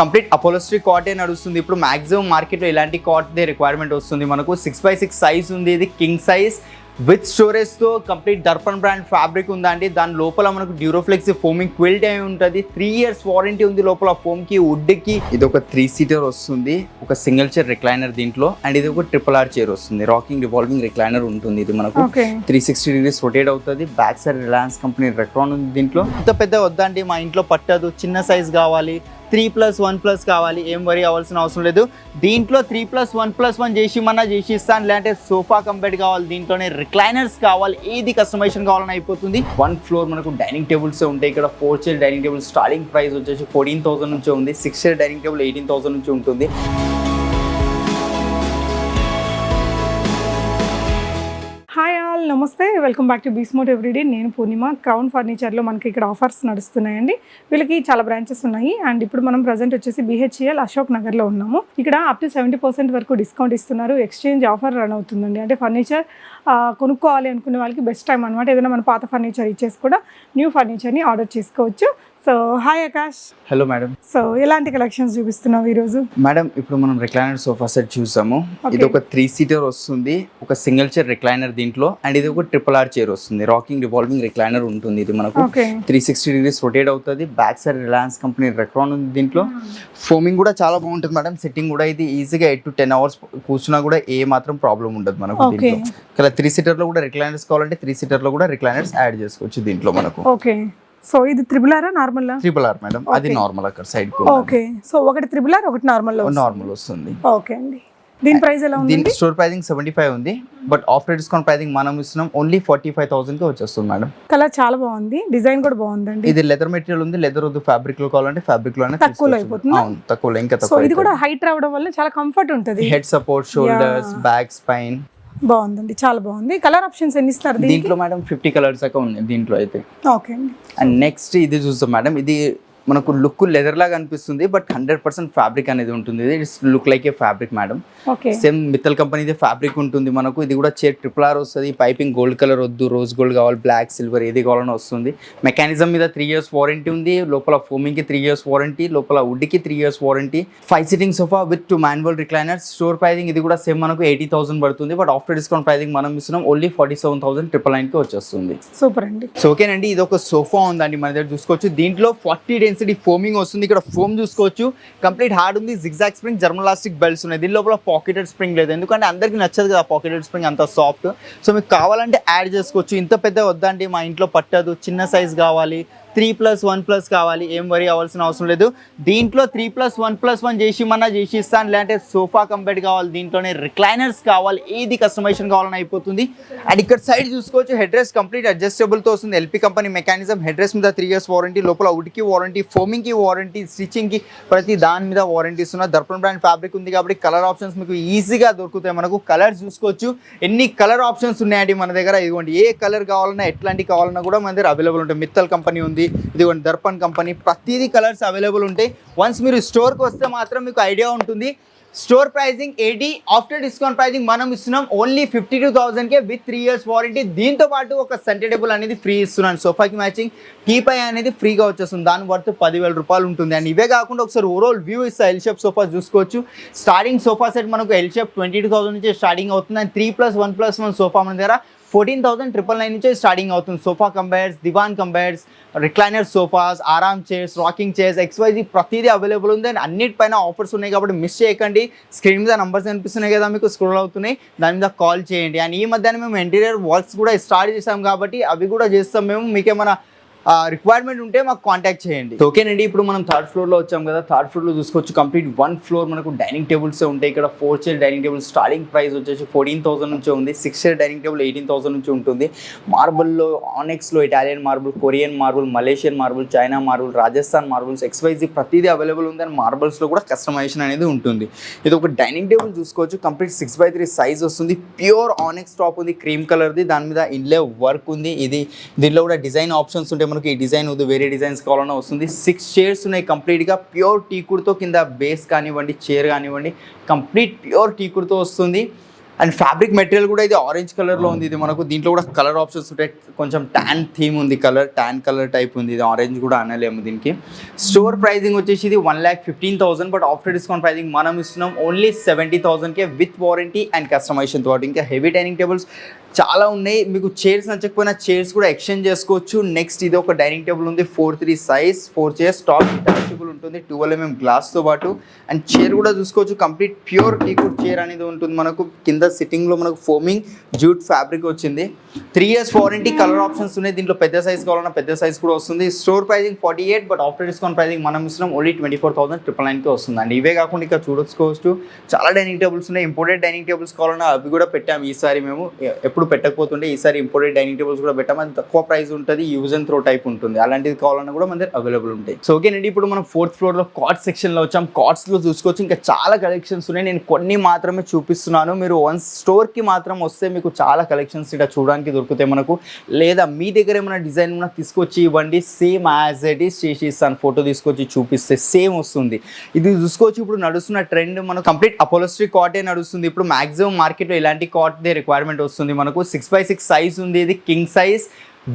Complete అపోలోస్ట్రీ కాటే నడుస్తుంది. ఇప్పుడు maximum మార్కెట్లో ఇలాంటి కాట్ రిక్వైర్మెంట్ వస్తుంది మనకు. సిక్స్ బై సిక్స్ సైజ్ ఉంది. ఇది కింగ్ సైజ్. విత్ స్టోరేజ్తో కంప్లీట్ దర్పన్ బ్రాండ్ ఫ్యాబ్రిక్ ఉందండి దాని లోపల మనకు డ్యూరోఫ్లెక్స్ ఫోమింగ్ క్విల్ట్ అయి ఉంటుంది. త్రీ ఇయర్స్ వారంటీ ఉంది లోపల ఫోమ్కి వుడ్కి ఇది ఒక త్రీ సీటర్ వస్తుంది. ఒక సింగిల్ చైర్ రిక్లైనర్ దీంట్లో. అండ్ ఇది ఒక ట్రిపుల్ ఆర్ చైర్ వస్తుంది. రాకింగ్ రివాల్వింగ్ రిక్లైనర్ ఉంటుంది ఇది మనకు. త్రీ సిక్స్టీ డిగ్రీస్ రొటేట్ అవుతుంది. Back side Reliance company Recron ఉంది దీంట్లో. ఇంత పెద్ద వద్దండి మా ఇంట్లో పట్టదు. చిన్న సైజ్ కావాలి. త్రీ ప్లస్ వన్ ప్లస్ కావాలి ఏం వరి అవ్వాల్సిన అవసరం లేదు. దీంట్లో three plus one plus one చేసి మన చేసి ఇస్తాను లేదంటే సోఫా కంపెట్ కావాలి దీంట్లోనే రిక్లైనర్స్ కావాలి ఏది కస్టమైజేషన్ కావాలని అయిపోతుంది. వన్ ఫ్లోర్ మనకు డైనింగ్ టేబుల్స్ ఉంటాయి ఇక్కడ. Four chair dining table starting price వచ్చేసి ఫోర్టీన్ థౌసండ్ నుంచి ఉంది. Six chair dining table eighteen thousand నుంచి ఉంటుంది. ఆల్ నమస్తే వెల్కమ్ బ్యాక్ టు బీస్మోట్ ఎవ్రీడే. నేను పూర్ణిమ. క్రౌన్ ఫర్నిచర్లో మనకి ఇక్కడ ఆఫర్స్ నడుస్తున్నాయండి. వీళ్ళకి చాలా బ్రాంచెస్ ఉన్నాయి. అండ్ ఇప్పుడు మనం ప్రజెంట్ వచ్చేసి బీహెచ్ఎల్ అశోక్ నగర్లో ఉన్నాము. ఇక్కడ అప్ టు సెవెంటీ పర్సెంట్ వరకు డిస్కౌంట్ ఇస్తున్నారు. ఎక్స్చేంజ్ ఆఫర్ రన్ అవుతుందండి. అంటే ఫర్నిచర్ కొనుక్కోవాలి అనుకునే వాళ్ళకి బెస్ట్ టైం అనమాట ఏదైనా మన పాత ఫర్నిచర్ ఇచ్చేసి కూడా న్యూ ఫర్నిచర్ని ఆర్డర్ చేసుకోవచ్చు. So hi Akash. Hello madam so ఎలాంటి కలెక్షన్స్ చూపిస్తున్నావు ఈరోజు? మేడం ఇప్పుడు మనం రిక్లైనర్ సోఫా సెట్ చూసాము. ఇది. ఒక త్రీ సీటర్ వస్తుంది. ఒక సింగిల్ చైర్ రిక్లైనర్ దీంట్లో. అండ్ ఇది ఒక ట్రిపుల్ ఆర్ చైర్ వస్తుంది. రాకింగ్ రివాల్వింగ్ రిక్లైనర్ ఉంటుంది ఇది మనకు. త్రీ సిక్స్టీ డిగ్రీస్ రొటేట్ అవుతుంది. Back side Reliance company Recron ఉంది దీంట్లో. ఫోమింగ్ కూడా చాలా బాగుంటుంది మేడం సెట్టింగ్ కూడా ఇది ఈజీగా ఎయిట్ టు టెన్ అవర్స్ కూర్చున్నా కూడా ఏ మాత్రం ప్రాబ్లం ఉండదు మనకు. దీంట్లో. త్రీ సీటర్లో కూడా రిక్లైనర్స్ కావాలంటే త్రీ సీటర్లో కూడా రిక్లైనర్స్ యాడ్ చేసుకోవచ్చు దీంట్లో మనకు. ఓకే. సో ఇది త్రిబుల్ ఆరా నార్మల్ ట్రిపుల్ ఆర్ మేడం అది. నార్మల్ అక్కడ సైడ్ ఓకే. సో ఒకటి త్రిబుల్ ఆర్ ఒకటి నార్మల్ నార్మల్ వస్తుంది. ఓకే అండి. దీని ప్రైస్ ఎలా ఉంది దీనికి స్టోర్ ప్రైసింగ్ సెవెంటీ ఫైవ్ ఉంది. బట్ ఆఫ్టర్ డిస్కౌంట్ ప్రైసింగ్ మనం ఇస్తున్నాం ఓన్లీ ఫార్టీ ఫైవ్ థౌసండ్కి వచ్చేస్తుంది మేడం కలర్ చాలా బాగుంది. డిజైన్ కూడా బాగుందండి. ఇది లెదర్ మెటీరియల్ ఉంది. లెదర్ వద్దు ఫ్యాబ్రిక్లో కావాలంటే ఫ్యాబ్రిక్లోనే తక్కువలో. అయిపోతుందా? అవును తక్కువలో ఇంకా సో తక్కువ ఇది కూడా హైట్ రావడం వల్ల చాలా కంఫర్ట్ ఉంటుంది. Head support shoulders back spine బాగుందండి చాలా బాగుంది. కలర్ ఆప్షన్స్ ఎన్ని ఇస్తారు దీంట్లో మేడం ఫిఫ్టీ కలర్స్ దాకా ఉన్నాయి దీంట్లో అయితే. Okay and. నెక్స్ట్ ఇది చూస్తాం. మేడం ఇది మనకు లుక్ లెదర్ లాగా అనిపిస్తుంది బట్ హండ్రెడ్ పర్సెంట్ ఫ్యాబ్రిక్ అనేది ఉంటుంది. ఇది look like a fabric madam. Same Mittal కంపెనీది ఫ్యాబ్రిక్ ఉంటుంది మనకు. ఇది కూడా చే ట్రిపుల్ ఆర్ వస్తుంది. పైపింగ్ గోల్డ్ కలర్ వద్దు రోజ్ గోల్డ్ కావాలి బ్లాక్ సిల్వర్ ఏది కావాలని వస్తుంది. మెకానిజం మీద త్రీ ఇయర్స్ వారంటీ ఉంది. లోపల ఫోమింగ్కి త్రీ ఇయర్స్ వారంటీ లోపల వుడ్కి three years warranty. Five sitting sofa with two manual recliners store pricing ఇది కూడా సేమ్ మనకు ఎయిటీ థౌసండ్ పడుతుంది. బట్ ఆఫ్టర్ డిస్కౌంట్ ప్రైజింగ్ మనం ఇస్తున్నాం only forty seven thousand triple నైన్కి వచ్చేస్తుంది. సూపర్ అండి. సో ఓకేనండి ఇది ఒక సోఫా ఉందండి మన దగ్గర చూసుకోవచ్చు. దీంట్లో ఫార్టీ డెన్సిటీ ఫోమింగ్ వస్తుంది. ఇక్కడ ఫోమ్ చూసుకోవచ్చు. కంప్లీట్ హార్డ్ ఉంది. జిగ్జాగ్ స్ప్రింగ్ జర్మలాస్టిక్ బెల్ట్స్ ఉన్నాయి. దీని లోపల పాకెటెడ్ స్ప్రింగ్ లేదు. ఎందుకంటే అందరికీ నచ్చదు కదా పాకెటెడ్ స్ప్రింగ్ అంత సాఫ్ట్ సో మీకు కావాలంటే యాడ్ చేసుకోవచ్చు. ఇంత పెద్ద వద్దండి. మా ఇంట్లో పట్టదు. చిన్న సైజ్ కావాలి. త్రీ ప్లస్ వన్ ప్లస్ కావాలి ఏం వరి అవ్వాల్సిన అవసరం లేదు. దీంట్లో three plus one plus one చేసి మన చేసి ఇస్తాను లేదంటే సోఫా కంపెట్ కావాలి దీంట్లోనే రిక్లైనర్స్ కావాలి ఏది కస్టమైజేషన్ కావాలని అయిపోతుంది. అండ్ ఇక్కడ సైడ్ చూసుకోవచ్చు హెడ్ రెస్ట్ కంప్లీట్ అడ్జస్టబుల్తో వస్తుంది. LP company mechanism head rest మీద త్రీ ఇయర్స్ వారంటీ లోపల ఉడికి వారంటీ ఫోమింగ్కి వారంటీ స్టిచ్చింగ్కి ప్రతి దాని మీద వారంటీ ఇస్తున్న. దర్పణ్ బ్రాండ్ ఫ్యాబ్రిక్ ఉంది కాబట్టి కలర్ ఆప్షన్స్ మీకు ఈజీగా దొరుకుతాయి మనకు. కలర్స్ చూసుకోవచ్చు. ఎన్ని కలర్ ఆప్షన్స్ ఉన్నాయండి మన దగ్గర? ఇదిగోండి ఏ కలర్ కావాలన్నా ఎట్లాంటి కావాలన్నా కూడా మన దగ్గర అవైలబుల్ ఉంటాయి. మిత్తల్ కంపెనీ ఉంది ఇదిగోండి దర్పణ్ కంపెనీ. ప్రతిదీ కలర్స్ అవైలబుల్ ఉంటాయి. వన్స్ మీరు స్టోర్కి వస్తే మాత్రం మీకు ఐడియా ఉంటుంది. Store pricing eighty after discount pricing మనం ఇస్తున్నాం ఓన్లీ ఫిఫ్టీ టూ థౌసండ్కే విత్ త్రీ ఇయర్స్ వారంటీ. దీంతో పాటు ఒక సెంటర్ టేబుల్ అనేది ఫ్రీ ఇస్తున్నాను. సోఫాకి మ్యాచింగ్ టీపై అనేది ఫ్రీగా వచ్చేస్తుంది. దాని వర్త్ పదివేల రూపాయలు ఉంటుంది. అండ్ ఇవే కాకుండా ఒకసారి ఓవరాల్ వ్యూ ఇస్తా ఎల్ షేప్ సోఫా చూసుకోవచ్చు. స్టార్టింగ్ సోఫా సెట్ మనకు L shape twenty two thousand నుంచి స్టార్టింగ్ అవుతుంది. And three plus one plus one sofa మన దగ్గర ఫోర్టీన్ థౌసండ్ ట్రిపుల్ నైన్ నుంచి స్టార్టింగ్ అవుతుంది. సోఫా కంబైర్స్ దివాన్ కంబైర్స్ రిక్లైనర్ సోఫాస్ ఆరామ్ చైర్స్ రాకింగ్ చైర్స్ ఎక్స్వైజీ ప్రతిదీ అవైలబుల్ ఉంది. అండ్ అన్నిటిపైన ఆఫర్స్ ఉన్నాయి కాబట్టి మిస్ చేయకండి. స్క్రీన్ మీద నంబర్స్ కనిపిస్తున్నాయి కదా మీకు స్క్రోల్ అవుతున్నాయి. దాని మీద కాల్ చేయండి. అండ్ ఈ మధ్యన మేము ఇంటీరియర్ వర్క్స్ కూడా స్టార్ట్ చేసాం కాబట్టి అవి కూడా చేస్తాం. మేము మీకేమైనా రిక్వైర్మెంట్ ఉంటే మాకు కాంటాక్ట్ చేయండి. ఓకేనండి ఇప్పుడు మనం థర్డ్ ఫ్లోర్లో వచ్చాం కదా థర్డ్ ఫ్లోర్లో చూసుకోవచ్చు కంప్లీట్ వన్ ఫ్లోర్ మనకు డైనింగ్ టేబుల్స్ ఉంటాయి. ఇక్కడ four chair dining table starting price వచ్చేసి ఫోర్టీన్ థౌసండ్ నుంచి ఉంది. Six chair dining table eighteen thousand నుంచి ఉంటుంది. మార్బుల్లో ఆనెక్స్లో Italian marble Korean marble Malaysian marble China marble Rajasthan marbles XYZ ప్రతిదీ అవైలబుల్ ఉంది. అండ్ మార్బుల్స్లో కూడా కస్టమైజేషన్ అనేది ఉంటుంది. ఇది ఒక డైనింగ్ టేబుల్ చూసుకోవచ్చు. Complete six by three size వస్తుంది. ప్యూర్ ఆనెక్స్ టాప్ ఉంది. క్రీమ్ కలర్ది దాని మీద ఇన్లే వర్క్ ఉంది. ఇది దీనిలో కూడా డిజైన్ ఆప్షన్స్ ఉంటాయి మనకి ఈ డిజైన్ వద్దు వేరే డిజైన్స్ కావాలన్నా వస్తుంది. సిక్స్ చైర్స్ ఉన్నాయి కంప్లీట్గా. ప్యూర్ టీకుడ్తో కింద బేస్ కానివ్వండి చైర్ కానివ్వండి కంప్లీట్ ప్యూర్ టీకుడ్తో వస్తుంది. అండ్ ఫ్యాబ్రిక్ మెటీరియల్ కూడా ఇది ఆరెంజ్ కలర్లో ఉంది. ఇది మనకు దీంట్లో కూడా కలర్ ఆప్షన్స్ ఉంటాయి. కొంచెం ట్యాన్ థీమ్ ఉంది కలర్ ట్యాన్ కలర్ టైప్ ఉంది. ఇది ఆరెంజ్ కూడా అనలేము దీనికి. స్టోర్ ప్రైసింగ్ వచ్చేసి ఇది one lakh fifteen thousand but after discount pricing మనం ఇస్తున్నాం ఓన్లీ సెవెంటీ థౌసండ్కే విత్ వారంటీ అండ్ కస్టమైజేషన్ తోటి. ఇంకా హెవీ డైనింగ్ టేబుల్స్ చాలా ఉన్నాయి. మీకు చైర్స్ నచ్చకపోయినా చైర్స్ కూడా ఎక్స్చేంజ్ చేసుకోవచ్చు. నెక్స్ట్ ఇది ఒక డైనింగ్ టేబుల్ ఉంది. Four three size four chairs top detachable ఉంటుంది. ట్వెల్వ్ ఎంఎం గ్లాస్తో పాటు. అండ్ చైర్ కూడా చూసుకోవచ్చు. కంప్లీట్ ప్యూర్ టీకుడ్ చైర్ అనేది ఉంటుంది మనకు. కింద సిట్టింగ్లో మనకు ఫోమింగ్ జూట్ ఫ్యాబ్రిక్ వచ్చింది. Three years warranty colour options ఉన్నాయి. దీంట్లో పెద్ద సైజ్ కావాలన్నా పెద్ద సైజ్ కూడా వస్తుంది. Store pricing forty eight but after discount pricing మనం ఇస్తున్నాం. Only twenty four thousand triple నైన్కి వస్తుంది ఇవే కాకుండా ఇక్కడ చూడొచ్చుకోవచ్చు చాలా డైనింగ్ టేబుల్స్ ఉన్నాయి. ఇంపోర్టెడ్ డైనింగ్ టేబుల్స్ కావాలన్నా అవి కూడా పెట్టాము ఈసారి మేము. ఎప్పుడు పెట్టకపోతుండే ఈసారి ఇంపోర్టెడ్ డైనింగ్ టేబుల్స్ కూడా పెట్టాము అది తక్కువ ప్రైస్ ఉంటుంది యూజ్ అండ్ త్రో టైప్ ఉంటుంది. అలాంటిది కావాలన్నా కూడా మన దగ్గర అవైలబుల్ ఉంటాయి. సో ఓకేనండి ఇప్పుడు మనం ఫోర్త్ ఫ్లోర్లో కార్డ్ సెక్షన్లో వచ్చాం. కార్డ్స్లో చూసుకోవచ్చు. ఇంకా చాలా కలెక్షన్స్ ఉన్నాయి. నేను కొన్ని మాత్రమే చూపిస్తున్నాను. మీరు వన్ స్టోర్కి మాత్రం వస్తే మీకు చాలా కలెక్షన్స్ ఇక్కడ చూడడానికి దొరుకుతాయి మనకు. లేదా మీ దగ్గర ఏమైనా డిజైన్ ఉన్నా తీసుకొచ్చి ఇవ్వండి. సేమ్ యాజ్ ఇట్ ఈస్ చేసి ఇస్తాను ఫోటో తీసుకొచ్చి చూపిస్తే సేమ్ వస్తుంది. ఇది చూసుకోవచ్చు. ఇప్పుడు నడుస్తున్న ట్రెండ్ మనం కంప్లీట్ అపోలస్ట్రీ కాటే నడుస్తుంది. ఇప్పుడు మాక్సిమం మార్కెట్లో ఇలాంటి కాట్ రిక్వైర్మెంట్ వస్తుంది మనకు సిక్స్ బై సిక్స్ సైజ్ ఉంది. ఇది కింగ్ సైజ్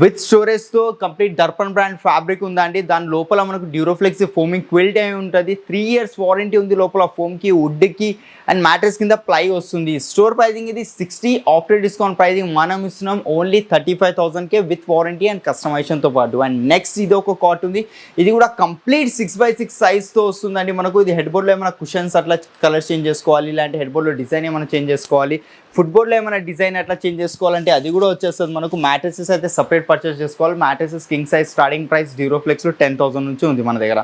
విత్ స్టోరేజ్తో కంప్లీట్ దర్పణ్ బ్రాండ్ ఫ్యాబ్రిక్ ఉందండి. దాని లోపల మనకు డ్యూరోఫ్లెక్స్ ఫోమింగ్ క్విల్ట్ అయి ఉంటుంది. త్రీ ఇయర్స్ వారంటీ ఉంది లోపల ఫోమ్కి వుడ్కి అండ్ మ్యాట్రెస్ కింద ప్లై వస్తుంది. స్టోర్ ప్రైజింగ్ ఇది సిక్స్టీ ఆఫ్టర్ డిస్కౌంట్ ప్రైజింగ్ మనం ఇస్తున్నాం ఓన్లీ థర్టీ ఫైవ్ థౌసండ్కే విత్ వారంటీ అండ్ కస్టమైజేషన్తో పాటు. అండ్ నెక్స్ట్ ఇది ఒక కాట్ ఉంది. ఇది కూడా కంప్లీట్ సిక్స్ బై సిక్స్ సైజ్తో వస్తుందండి మనకు. ఇది హెడ్ బోర్డ్లో ఏమైనా కుషన్స్ అట్లా కలర్ చేంజ్ చేసుకోవాలి ఇలాంటి హెడ్ బోర్డ్లో డిజైన్ ఏమైనా చేంజ్ చేసుకోవాలి ఫుట్బోర్డ్లో ఏమైనా డిజైన్ అట్లా చేంజ్ చేసుకోవాలంటే అది కూడా వచ్చేస్తుంది. మనకు మ్యాట్రెసెస్ అయితే సపరేట్ పర్చేస్ చేసుకోవాలి. Mattresses king size starting price డ్యూరోఫ్లెక్స్లో ten thousand నుంచి ఉంది మన దగ్గర.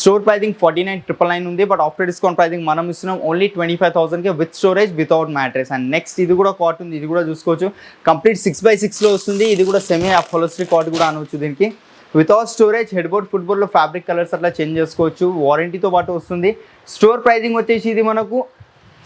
Store pricing forty nine triple nine ఉంది. బట్ ఆఫ్టర్ డిస్కౌంట్ ప్రైజింగ్ మనం ఇస్తున్నాం only twenty five థౌసండ్కి with storage without mattress and next ఇది కూడా కాట్ ఉంది. ఇది కూడా చూసుకోవచ్చు. కంప్లీట్ సిక్స్ బై సిక్స్లో వస్తుంది. ఇది కూడా సెమీ అఫోలస్ట్రీ కాట్ కూడా అనవచ్చు దీనికి. వితౌట్ స్టోరేజ్ హెడ్ బోర్డ్ ఫుట్బోర్డ్లో ఫ్యాబ్రిక్ కలర్స్ అట్లా చేంజ్ చేసుకోవచ్చు. వారంటీతో పాటు వస్తుంది. స్టోర్ ప్రైజింగ్ వచ్చేసి ఇది మనకు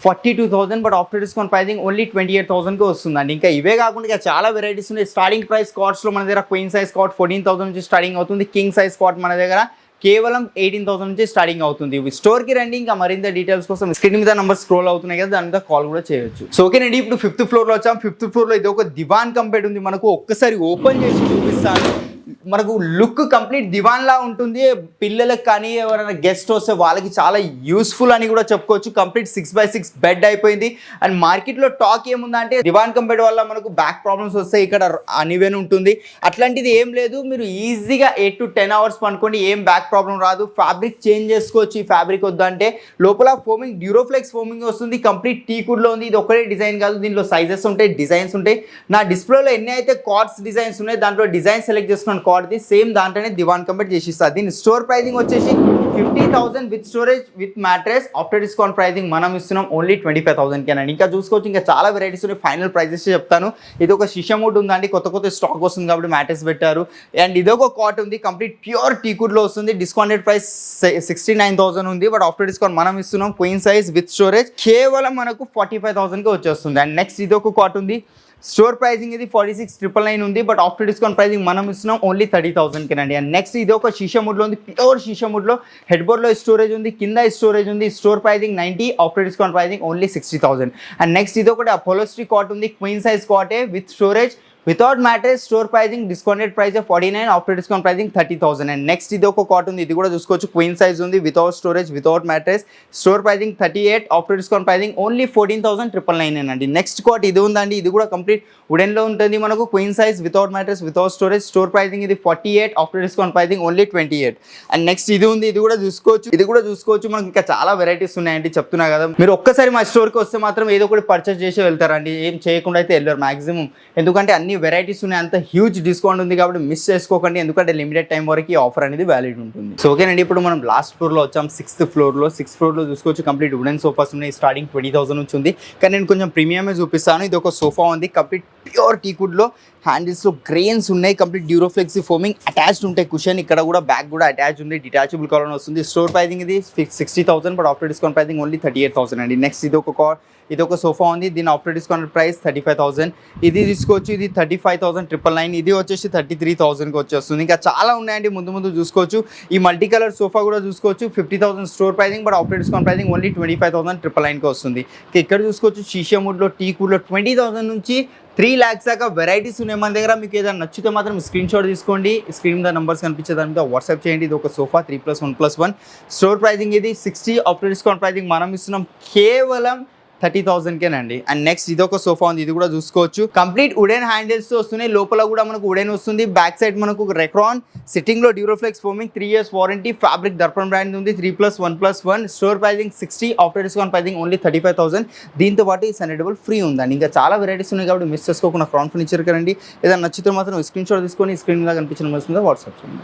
forty two thousand but after discount pricing only twenty eight థౌసండ్కి వస్తుందండి. ఇంకా ఇవే కాకుండా చాలా వెరైటీస్ ఉన్నాయి. స్టార్టింగ్ ప్రైస్ కార్డ్స్లో మన దగ్గర queen size cot fourteen thousand నుంచి స్టార్టింగ్ అవుతుంది. కింగ్ సైజ్ కాట్ మన దగ్గర కేవలం ఎయిటీన్ థౌసండ్ నుంచి స్టార్టింగ్ అవుతుంది. ఇవి స్టోర్కి రండి. ఇంకా మరింత డీటెయిల్స్ కోసం స్క్రీన్ మీద నెంబర్ స్క్రోల్ అవుతున్నాయి కదా దాని మీద కాల్ కూడా చేయొచ్చు. సో ఓకేనండి ఇప్పుడు ఫిఫ్త్ ఫ్లోర్లో వచ్చాం. ఫిఫ్త్ ఫ్లోర్లో ఇది ఒక దివాన్ కంపెనీ ఉంది. మనకు ఒక్కసారి ఓపెన్ చేసి చూపిస్తాను. మనకు లుక్ కంప్లీట్ దివాన్ లా ఉంటుంది. పిల్లలకు కానీ ఎవరైనా గెస్ట్ వస్తే వాళ్ళకి చాలా యూస్ఫుల్ అని కూడా చెప్పుకోవచ్చు. Complete six by six bed అయిపోయింది. అండ్ మార్కెట్లో టాక్ ఏముందంటే దివాన్ కంపెనీ వల్ల మనకు బ్యాక్ ప్రాబ్లమ్స్ వస్తాయి. ఇక్కడ అనివేన్ ఉంటుంది. అట్లాంటిది ఏం లేదు. మీరు ఈజీగా ఎయిట్ టు టెన్ అవర్స్ పనుకోండి. ఏం బ్యాక్ ప్రాబ్లం రాదు. ఫ్యాబ్రిక్ చేంజ్ చేసుకోవచ్చు. ఈ ఫ్యాబ్రిక్ వద్దంటే లోపల ఫోమింగ్ డ్యూరోఫ్లెక్స్ ఫోమింగ్ వస్తుంది. కంప్లీట్ టీ లో ఉంది. ఇది ఒకటే డిజైన్ కాదు. దీనిలో సైజెస్ ఉంటాయి డిజైన్స్ ఉంటాయి. నా డిస్ప్లేలో ఎన్ని అయితే కార్డ్స్ డిజైన్స్ ఉన్నాయి దాంట్లో డిజైన్ సెలెక్ట్ చేసుకున్నాను. కార్డ్ది సేమ్ దాంట్లోనే దివాన్ కంపెనీ చేసిస్తారు దీని స్టోర్ ప్రైజింగ్ వచ్చేసి fifty thousand with storage with mattress after discount pricing మనం ఇస్తున్నాం ఓన్లీ ట్వంటీ ఫైవ్ థౌసండ్ కేనండి ఇంకా చూసుకోవచ్చు ఇంకా చాలా వెరైటీస్ ఉన్నాయి. ఫైనల్ ప్రైజెస్ చెప్తాను. ఇది ఒక షిషమూడ్ ఉందండి. కొత్త కొత్త స్టాక్ వస్తుంది కాబట్టి మ్యాట్రెస్ పెట్టారు. అండ్ ఇదొక కాట్ ఉంది. కంప్లీట్ ప్యూర్ టీకుడ్లో వస్తుంది. Discounted price sixty nine thousand ఉంది. బట్ ఆఫ్టర్ డిస్కౌంట్ మనం ఇస్తున్నాం క్వీన్ సైజ్ విత్ స్టోరేజ్ కేవలం మనకు ఫార్టీ ఫైవ్ థౌసండ్కి వచ్చేస్తుంది. అండ్ నెక్స్ట్ ఇది ఒక కాట్ ఉంది. స్టోర్ ప్రైసింగ్ ఇది ఫార్టీ సిక్స్ ట్రిపుల్ నైన్ ఉంది బట్ ఆఫ్టర్ డిస్కౌంట్ ప్రైసింగ్ మనం ఇస్తున్నాం ఓన్లీ థర్టీ థౌసండ్కి అండి అండ్ నెక్స్ట్ ఇది ఒక షీషా ఉంది ప్యూర్ షీషా హెడ్ బోర్డ్లో స్టోరేజ్ ఉంది కింద స్టోరేజ్ ఉంది store pricing ninety after discount pricing only sixty thousand and next ఇది ఒకటి అపోలోస్ట్రీ కాట్ ఉంది queen size కాటే with storage without mattress store pricing discounted price forty nine after discount pricing thirty thousand and next ఇది ఒక cot ఉంది ఇది కూడా చూసుకోవచ్చు. Queen size ఉంది without storage without mattress store pricing thirty eight after discount pricing only fourteen thousand triple nine అండి. Next cot ఇది ఉందండి ఇది కూడా కంప్లీట్ వుడెన్లో ఉంటుంది మనకు. Queen size without mattress without storage store pricing ఇది forty eight after discount pricing only twenty eight and next ఇది ఉంది ఇది కూడా చూసుకోవచ్చు. ఇది కూడా చూసుకోవచ్చు మనకి ఇంకా చాలా వెరైటీస్ ఉన్నాయండి చెప్తున్నా కదా. మీరు ఒక్కసారి మా స్టోర్కి వస్తే మాత్రం ఏదో ఒకటి పర్చేస్ చేసి వెళ్తారండి. ఏం చేయకుండా అయితే వెళ్ళారు మాక్సిమం ఎందుకంటే అన్ని వెరైటీస్ ఉన్నాయి. అంత హ్యూజ్ డిస్కౌంట్ ఉంది కాబట్టి మిస్ చేసుకోకండి. ఎందుకంటే లిమిటెడ్ టైం వరకు ఈ ఆఫర్ అనేది వ్యాలిడ్ ఉంటుంది. సో ఓకేనండి ఇప్పుడు మనం లాస్ట్ ఫ్లోర్లో వచ్చాం. సిక్స్త్ ఫ్లోర్లో సిక్స్త్ ఫ్లోర్లో చూసుకోవచ్చు. కంప్లీట్ వుడెన్ సోఫాస్ ఉన్నాయి. స్టార్టింగ్ ట్వంటీ థౌసండ్ నుంచి ఉంది. కానీ నేను కొంచెం ప్రీమియమే చూపిస్తాను. ఇది ఒక సోఫా ఉంది. కంప్లీట్ ప్యూర్ టీకుడ్లో హ్యాండిల్స్లో గ్రెయిన్స్ ఉన్నాయి. కంప్లీట్ డ్యూరోఫ్లెక్స్ ఫోమింగ్ అటాచ్డ్ ఉంటాయి. కుషన్ ఇక్కడ కూడా బ్యాక్ కూడా అటాచ్ ఉంది. డిటాచబుల్ కాలర్ వస్తుంది. స్టోర్ ప్రైసింగ్ ఇది sixty thousand but after discount pricing only thirty eight thousand అండి. నెక్స్ట్ ఇది ఒక ఇది ఒక సోఫా ఉంది. దీని after discount price thirty five thousand. ఇది తీసుకోవచ్చు ఇది thirty five thousand triple nine. ఇది వచ్చేసి థర్టీ త్రీ థౌసండ్కి వచ్చేస్తుంది. ఇంకా చాలా ఉన్నాయండి. ముందు ముందు చూసుకోవచ్చు. ఈ మల్టీ కలర్ సోఫా కూడా చూసుకోవచ్చు. Fifty thousand store pricing but after discount pricing only twenty five thousand triple నైన్కి వస్తుంది. ఇక్కడ చూసుకోవచ్చు. షీషా వుడ్లో టీ వుడ్లో ట్వంటీ థౌసండ్ నుంచి త్రీ ల్యాక్స్ దాకా వెరైటీస్ ఉన్నాయి మన దగ్గర. మీకు ఏదైనా నచ్చితే మాత్రం స్క్రీన్ షాట్ తీసుకోండి. స్క్రీన్ మీద నెంబర్స్ కనిపించే దాని మీద వాట్సాప్ చేయండి. ఇది ఒక sofa three plus one plus one. Store pricing ఇది. సిక్స్టీ ఆఫ్టర్ డిస్కౌంట్ ప్రైసింగ్ మనం ఇస్తున్నాం. కేవలం థర్టీ థౌసండ్కేనండి అండ్ నెక్స్ట్ ఇది ఒక సోఫా ఉంది ఇది కూడా చూసుకోవచ్చు. కంప్లీట్ ఉడెన్ హ్యాండిల్స్ వస్తున్నాయి. లోపల కూడా మనకు ఉడెన్ వస్తుంది. బ్యాక్ సైడ్ మనకు Recron సిట్టింగ్లో Duroflex foaming three years warranty fabric Darpan brand ఉంది. Three plus one plus one. Store pricing sixty after discount pricing only thirty five thousand దీంతో పాటు ఈ సనెడబుల్ ఫ్రీ ఉందండి. ఇంకా చాలా వెరైటీస్ ఉన్నాయి కాబట్టి మిస్ చేసుకోకుండా క్రౌన్ ఫర్నిచర్ కరండి ఏదైనా నచ్చితే మాత్రం స్క్రీన్ షాట్ తీసుకొని స్క్రీన్ మీద కనిపించిన వాట్సాప్ చేయండి.